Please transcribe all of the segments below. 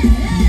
Yeah.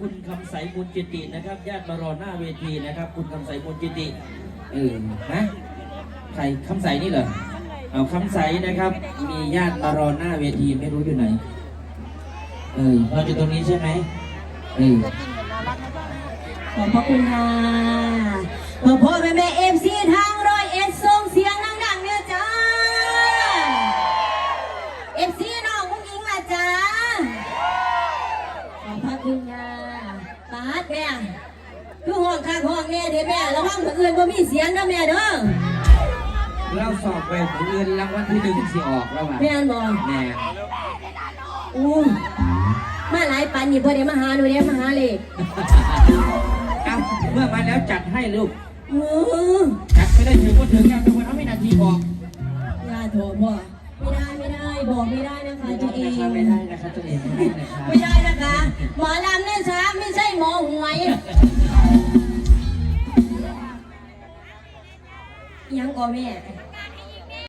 คุณคำใสบุญจิตินะครับญาติมารอหน้าเวทีนะครับ คุณคำใสบุญจิติเออฮะใครคำใสนี่เหรอเอาคำใสนะครับ มีญาติมารอหน้าเวทีไม่รู้อยู่ไหนเออเราอยู่ตรงนี้ใช่ไหมเออขอบพระคุณค่ะพ่อพ่อแม่แม่เอฟซีทาง ด้แม่ระวังคนอื่นบ่มีเสียงนะแม่เด้อเราสอบไปผู้อื่นรางวัลที่หนึ่งสิออกแล้วว่ะแม่นบ่แน่อู้มาหลายปันนี่บ่ได้มาหาหนูเด้มาหาเลยเอาเมื่อมาแล้วจัดให้ลูกอือจัดไม่ได้ถึงก็ถึงยังเป็นคนเอาไม่นาทีออกอย่าโทรบ่ไม่ได้ไม่ได้บอกไม่ได้นะคะตัวเองไม่ได้นะครับตัวเองไม่ได้นะครับไม่ได้นะคะหมอลำเนี่ยช้าไม่ใช่หมอหวย ยังก่อแม่